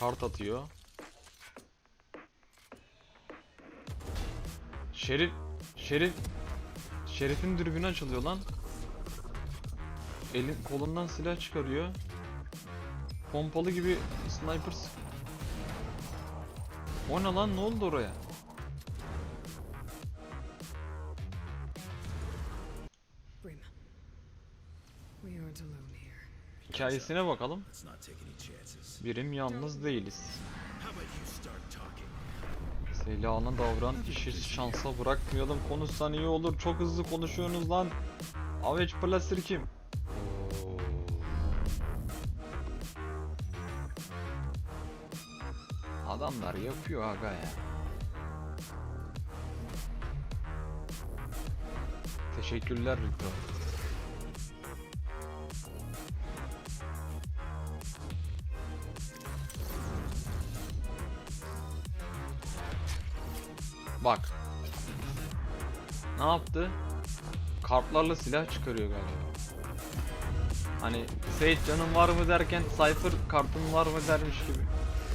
Kart atıyor. Şerif Şerif Şerif'in dürbünü açılıyor lan. Elin kolundan silah çıkarıyor. Pompalı gibi sniper O ne lan ne oldu oraya? We aren't alone here. Hikayesine bakalım. Birim yalnız değiliz. Sela'na davran, işi şansa bırakmayalım. Konuşsan iyi olur. Çok hızlı konuşuyorsunuz lan. Aveç Plaster kim? Adamlar yapıyor aga ya. Teşekkürler Rito. Bak. Ne yaptı? Kartlarla silah çıkarıyor galiba. Hani Sage canın var mı derken Cypher kartın var mı dermiş gibi.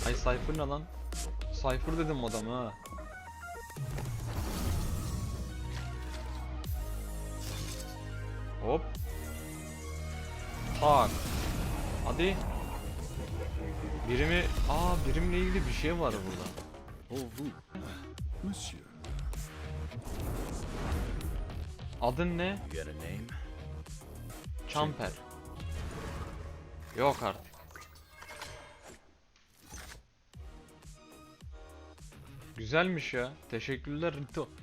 Ay Cypher ne lan? Cypher dedim adama ha. Hop. Tak. Hadi. Birimi, aa birimle ilgili bir şey var burada. Oh. Monsieur. Adın ne? You got a name? Champer. Yok artık. Güzelmiş ya. Teşekkürler Rito.